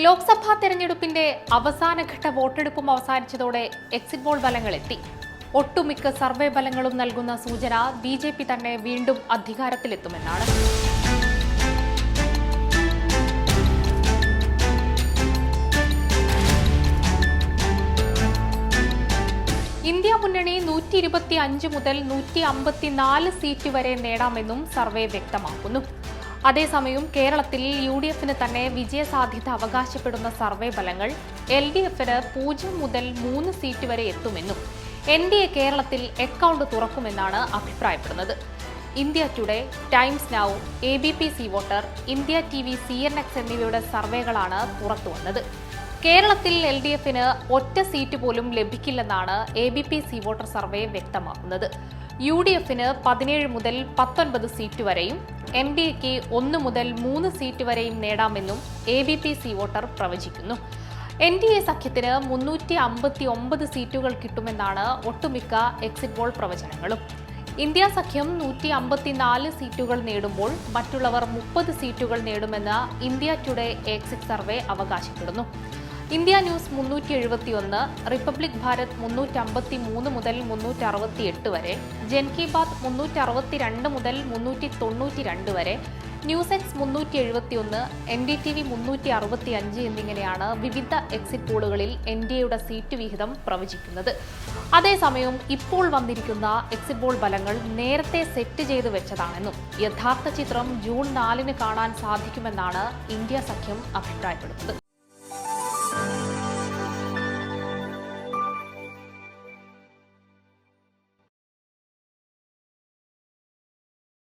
ലോക്സഭാ തെരഞ്ഞെടുപ്പിന്റെ അവസാനഘട്ട വോട്ടെടുപ്പും അവസാനിച്ചതോടെ exit poll ഫലങ്ങളെത്തി ഒട്ടുമിക്ക സർവേ ഫലങ്ങളും നൽകുന്ന സൂചന ബി ജെ പി തന്നെ വീണ്ടും അധികാരത്തിലെത്തുമെന്നാണ്. ഇന്ത്യ മുന്നണി നൂറ്റി ഇരുപത്തി അഞ്ച് മുതൽ നൂറ്റി അമ്പത്തിനാല് സീറ്റ് വരെ നേടാമെന്നും സർവേ വ്യക്തമാക്കുന്നു. അതേസമയം കേരളത്തിൽ യു ഡി എഫിന് തന്നെ വിജയസാധ്യത അവകാശപ്പെടുന്ന സർവേ ഫലങ്ങൾ എൽ ഡി എഫിന് പൂജ്യം മുതൽ മൂന്ന് സീറ്റ് വരെ എത്തുമെന്നും എൻ ഡി എ കേരളത്തിൽ അക്കൗണ്ട് തുറക്കുമെന്നാണ് അഭിപ്രായപ്പെടുന്നത്. India Today Times Now A B P C voter India TV C N N X എന്നിവയുടെ സർവേകളാണ് പുറത്തുവന്നത്. കേരളത്തിൽ എൽ ഡി എഫിന് ഒറ്റ സീറ്റ് പോലും ലഭിക്കില്ലെന്നാണ് A B P C voter survey വ്യക്തമാക്കുന്നത്. യു ഡി എഫിന് പതിനേഴ് മുതൽ പത്തൊൻപത് സീറ്റ് വരെയും എൻ ഡി എക്ക് ഒന്ന് മുതൽ മൂന്ന് സീറ്റ് വരെയും നേടാമെന്നും A B P C voter പ്രവചിക്കുന്നു. എൻ ഡി എ സഖ്യത്തിന് മുന്നൂറ്റി അമ്പത്തി ഒമ്പത് സീറ്റുകൾ കിട്ടുമെന്നാണ് ഒട്ടുമിക്ക എക്സിറ്റ് പോൾ പ്രവചനങ്ങളും. ഇന്ത്യ സഖ്യം നൂറ്റി അമ്പത്തിനാല് സീറ്റുകൾ നേടുമ്പോൾ മറ്റുള്ളവർ മുപ്പത് സീറ്റുകൾ നേടുമെന്ന് ഇന്ത്യ ടുഡേ എക്സിറ്റ് സർവേ അവകാശപ്പെടുന്നു. ഇന്ത്യ ന്യൂസ് മുന്നൂറ്റി എഴുപത്തിയൊന്ന് റിപ്പബ്ലിക് ഭാരത് മുന്നൂറ്റി അമ്പത്തി മൂന്ന് മുതൽ മുന്നൂറ്റി അറുപത്തി എട്ട് വരെ ജൻ കി ബാത് മുന്നൂറ്റി അറുപത്തി രണ്ട് മുതൽ മുന്നൂറ്റി തൊണ്ണൂറ്റി രണ്ട് വരെ ന്യൂസ് എക്സ് മുന്നൂറ്റി എഴുപത്തിയൊന്ന് എൻ ഡി ടി വി മുന്നൂറ്റി അറുപത്തി അഞ്ച് എന്നിങ്ങനെയാണ് വിവിധ എക്സിറ്റ് പോളുകളിൽ എൻ ഡി എയുടെ സീറ്റ് വിഹിതം പ്രവചിക്കുന്നത്. അതേസമയം ഇപ്പോൾ വന്നിരിക്കുന്ന എക്സിറ്റ് പോൾ ഫലങ്ങൾ നേരത്തെ സെറ്റ് ചെയ്തു വെച്ചതാണെന്നും യഥാർത്ഥ ചിത്രം ജൂൺ നാലിന് കാണാൻ സാധിക്കുമെന്നാണ് ഇന്ത്യ സഖ്യം അഭിപ്രായപ്പെടുന്നത്.